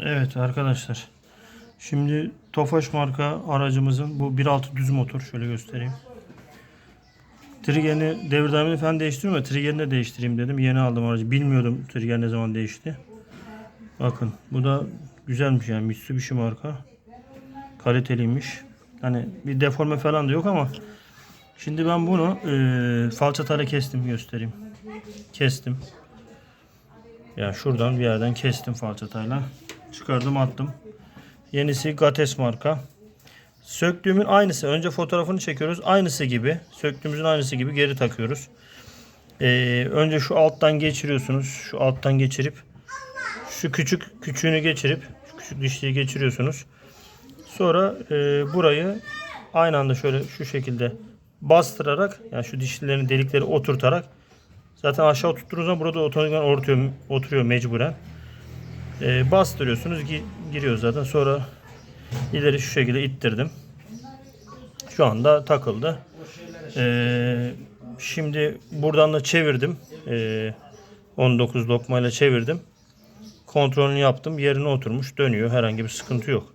Evet arkadaşlar. Şimdi Tofaş marka aracımızın bu 1.6 düz motor şöyle göstereyim. Triggerini devir daimini falan değiştirmiyorum ama triggerini de değiştireyim dedim. Yeni aldım aracı. Bilmiyordum trigger ne zaman değişti. Bakın bu da güzelmiş yani Mitsubishi marka. Kaliteliymiş. Hani bir deforme falan da yok ama şimdi ben bunu e, falçatayla kestim göstereyim. Kestim. Yani şuradan bir yerden kestim falçatayla. Çıkardım attım. Yenisi Gates marka. Söktüğümün aynısı. Önce fotoğrafını çekiyoruz. Aynısı gibi. Söktüğümüzün aynısı gibi geri takıyoruz. Ee, önce şu alttan geçiriyorsunuz. Şu alttan geçirip şu küçük küçüğünü geçirip şu küçük dişliği geçiriyorsunuz. Sonra e, burayı aynı anda şöyle şu şekilde bastırarak yani şu dişlilerin delikleri oturtarak zaten aşağı tuttuğunuz zaman burada otomatikman oturuyor, oturuyor mecburen. E, bastırıyorsunuz gi- giriyor zaten sonra ileri şu şekilde ittirdim. Şu anda takıldı. E, şimdi buradan da çevirdim. E, 19 lokmayla çevirdim. Kontrolünü yaptım. Yerine oturmuş. Dönüyor. Herhangi bir sıkıntı yok.